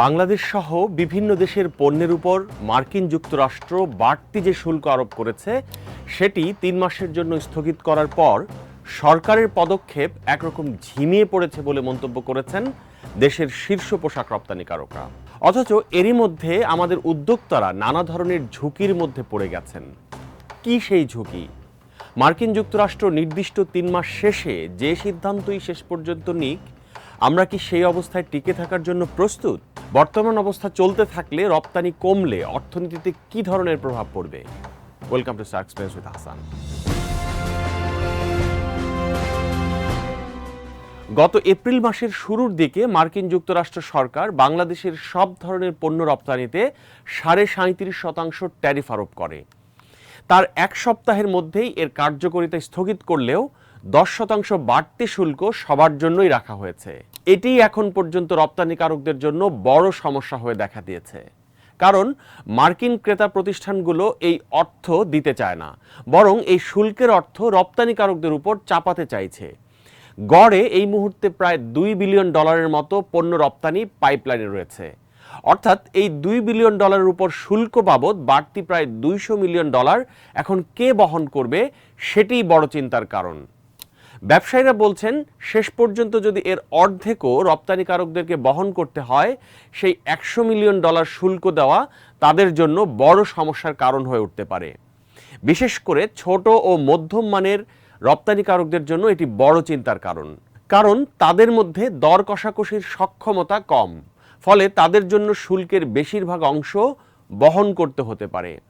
বাংলাদেশ সহ বিভিন্ন দেশের পণ্যের উপর মার্কিন যুক্তরাষ্ট্র বাড়তি যে শুল্ক আরোপ করেছে, সেটি তিন মাসের জন্য স্থগিত করার পর সরকারের পদক্ষেপ একরকম ঝিমিয়ে পড়েছে বলে মন্তব্য করেছেন দেশের শীর্ষ পোশাক রপ্তানিকারকরা। অথচ এরই মধ্যে আমাদের উদ্যোক্তারা নানা ধরনের ঝুঁকির মধ্যে পড়ে গেছেন। কি সেই ঝুঁকি? মার্কিন যুক্তরাষ্ট্র নির্দিষ্ট তিন মাস শেষে যে সিদ্ধান্তই শেষ পর্যন্ত নিক আমরা কি সেই অবস্থায় টিকে থাকার জন্য প্রস্তুত? বর্তমান অবস্থা চলতে থাকলে রপ্তানি কমলে অর্থনীতিতে কি ধরনের প্রভাব পড়বে? Welcome to express with Hasan গত এপ্রিল মাসের শুরুর দিকে মার্কিন যুক্তরাষ্ট্র সরকার বাংলাদেশের সব ধরনের পণ্য রপ্তানিতে সাড়ে সাঁত্রিশ শতাংশ ট্যারিফ আরোপ করে। তার এক সপ্তাহের মধ্যেই এর কার্যকারিতা স্থগিত করলেও দশ শতাংশ বাড়তি শুল্ক সবার জন্যই রাখা হয়েছে। এটি এখন পর্যন্ত রপ্তানিকারকদের জন্য বড় সমস্যা হয়ে দেখা দিয়েছে। কারণ মার্কিন ক্রেতা প্রতিষ্ঠানগুলো এই অর্থ দিতে চায় না, বরং এই শুল্কের অর্থ রপ্তানিকারকদের উপর চাপাতে চাইছে। গড়ে এই মুহূর্তে প্রায় দুই বিলিয়ন ডলারের মতো পণ্য রপ্তানি পাইপলাইনে রয়েছে। অর্থাৎ এই দুই বিলিয়ন ডলারের উপর শুল্ক বাবদ বাড়তি প্রায় দুইশো মিলিয়ন ডলার এখন কে বহন করবে, সেটিই বড় চিন্তার কারণ। ব্যবসায়ীরা বলছেন, শেষ পর্যন্ত যদি এর অর্ধেকও রপ্তানিকারকদেরকে বহন করতে হয়, সেই একশো মিলিয়ন ডলার শুল্ক দেওয়া তাদের জন্য বড় সমস্যার কারণ হয়ে উঠতে পারে। বিশেষ করে ছোট ও মধ্যম মানের রপ্তানিকারকদের জন্য এটি বড় চিন্তার কারণ। কারণ তাদের মধ্যে দর কষাকষির সক্ষমতা কম, ফলে তাদের জন্য শুল্কের বেশিরভাগ অংশ বহন করতে হতে পারে।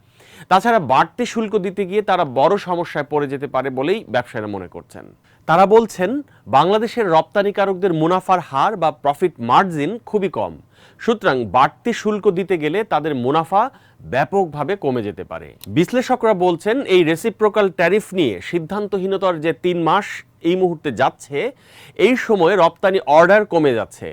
তাছাড়া বাড়তি শুল্ক দিতে গিয়ে তারা বড় সমস্যায় পড়ে যেতে পারে বলেই ব্যবসায়ীরা মনে করছেন। তারা বলছেন, বাংলাদেশের রপ্তানিকারকদের মুনাফার হার বা প্রফিট মার্জিন খুবই কম। সুতরাং বাড়তি শুল্ক দিতে গেলে তাদের মুনাফা ব্যাপকভাবে কমে যেতে পারে। বিশ্লেষকরা বলছেন, এই রেসিপ্রোকাল ট্যারিফ নিয়ে সিদ্ধান্তহীনতার যে তিন মাস এই মুহূর্তে যাচ্ছে, এই সময়ে রপ্তানি অর্ডার কমে যাচ্ছে।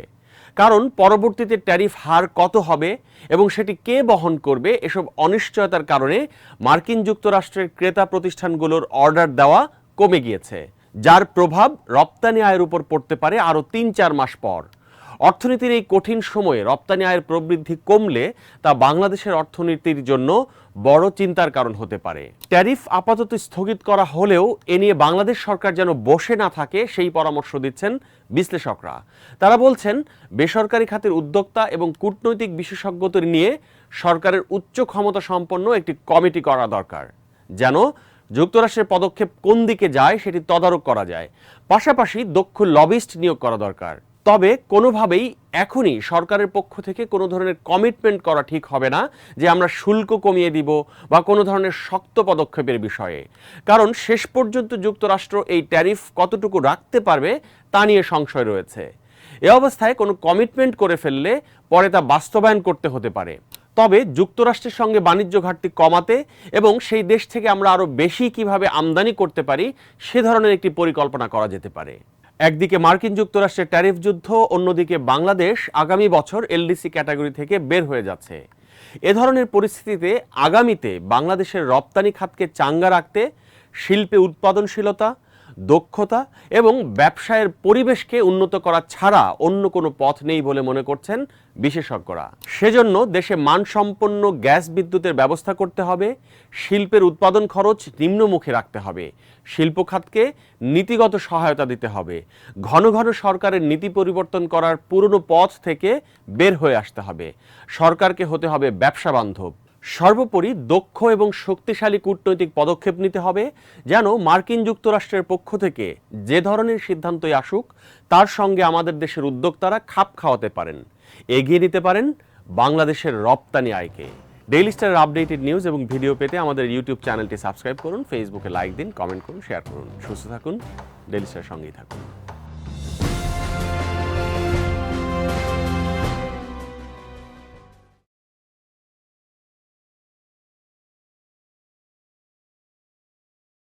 কারণ পরবর্তীতে ট্যারিফ হার কত হবে এবং সেটি কে বহন করবে এসব অনিশ্চয়তার কারণে মার্কিন যুক্তরাষ্ট্রের ক্রেতা প্রতিষ্ঠানগুলোর অর্ডার দেওয়া কমে গিয়েছে, যার প্রভাব রপ্তানি আয়ের উপর পড়তে পারে আরও তিন চার মাস পর। অর্থনীতির এই কঠিন সময়ে রপ্তানি আয়ের প্রবৃদ্ধি কমলে তা বাংলাদেশের অর্থনীতির জন্য বড় চিন্তার কারণ হতে পারে। ট্যারিফ আপাতত স্থগিত করা হলেও এ নিয়ে বাংলাদেশ সরকার যেন বসে না থাকে, সেই পরামর্শ দিচ্ছেন বিশ্লেষকরা। তারা বলছেন, বেসরকারি খাতের উদ্যোক্তা এবং কূটনৈতিক বিশেষজ্ঞদের নিয়ে সরকারের উচ্চ ক্ষমতা সম্পন্ন একটি কমিটি করা দরকার, যেন যুক্তরাষ্ট্রের পদক্ষেপ কোন দিকে যায় সেটি তদারক করা যায়। পাশাপাশি দক্ষ লবিস্ট নিয়োগ করা দরকার। তবে কোনোভাবেই এখনই সরকারের পক্ষ থেকে কোনো ধরনের কমিটমেন্ট করা ঠিক হবে না যে আমরা শুল্ক কমিয়ে দিব বা কোনো ধরনের শক্ত পদক্ষেপের বিষয়ে। কারণ শেষ পর্যন্ত যুক্তরাষ্ট্র এই ট্যারিফ কতটুকু রাখতে পারবে তা নিয়ে সংশয় রয়েছে। এ অবস্থায় কোনো কমিটমেন্ট করে ফেললে পরে তা বাস্তবায়ন করতে হতে পারে। তবে যুক্তরাষ্ট্রের সঙ্গে বাণিজ্য ঘাটতি কমাতে এবং সেই দেশ থেকে আমরা আরও বেশি কীভাবে আমদানি করতে পারি সে ধরনের একটি পরিকল্পনা করা যেতে পারে। একদিকে মার্কিন যুক্তরাষ্ট্রের ট্যারিফ যুদ্ধ, অন্যদিকে বাংলাদেশ আগামী বছর এলডিসি ক্যাটাগরি থেকে বের হয়ে যাচ্ছে। এ ধরনের পরিস্থিতিতে আগামীতে বাংলাদেশের রপ্তানি খাতকে চাঙ্গা রাখতে, শিল্পে উৎপাদনশীলতা, দক্ষতা এবং ব্যবসায়ের পরিবেশকে উন্নত করা ছাড়া অন্য কোনো পথ নেই বলে মনে করছেন বিশেষজ্ঞরা। সেজন্য দেশে মানসম্পন্ন গ্যাস বিদ্যুতের ব্যবস্থা করতে হবে, শিল্পের উৎপাদন খরচ নিম্নমুখে রাখতে হবে, শিল্প খাতকে নীতিগত সহায়তা দিতে হবে, ঘন ঘন সরকারের নীতি পরিবর্তন করার পুরনো পথ থেকে বের হয়ে আসতে হবে, সরকারকে হতে হবে ব্যবসা বান্ধব। সর্বোপরি দক্ষ এবং শক্তিশালী কূটনৈতিক পদক্ষেপ নিতে হবে, যেন মার্কিন যুক্তরাষ্ট্রের পক্ষ থেকে যে ধরনের সিদ্ধান্তই আসুক, তার সঙ্গে আমাদের দেশের উদ্যোক্তারা খাপ খাওয়াতে পারেন, এগিয়ে নিতে পারেন বাংলাদেশের রপ্তানি আয়কে। ডেইলি স্টারের আপডেটেড নিউজ এবং ভিডিও পেতে আমাদের ইউটিউব চ্যানেলটি সাবস্ক্রাইব করুন ফেসবুকে লাইক দিন কমেন্ট করুন শেয়ার করুন। সুস্থ থাকুন ডেইলি স্টার সঙ্গেই থাকুন।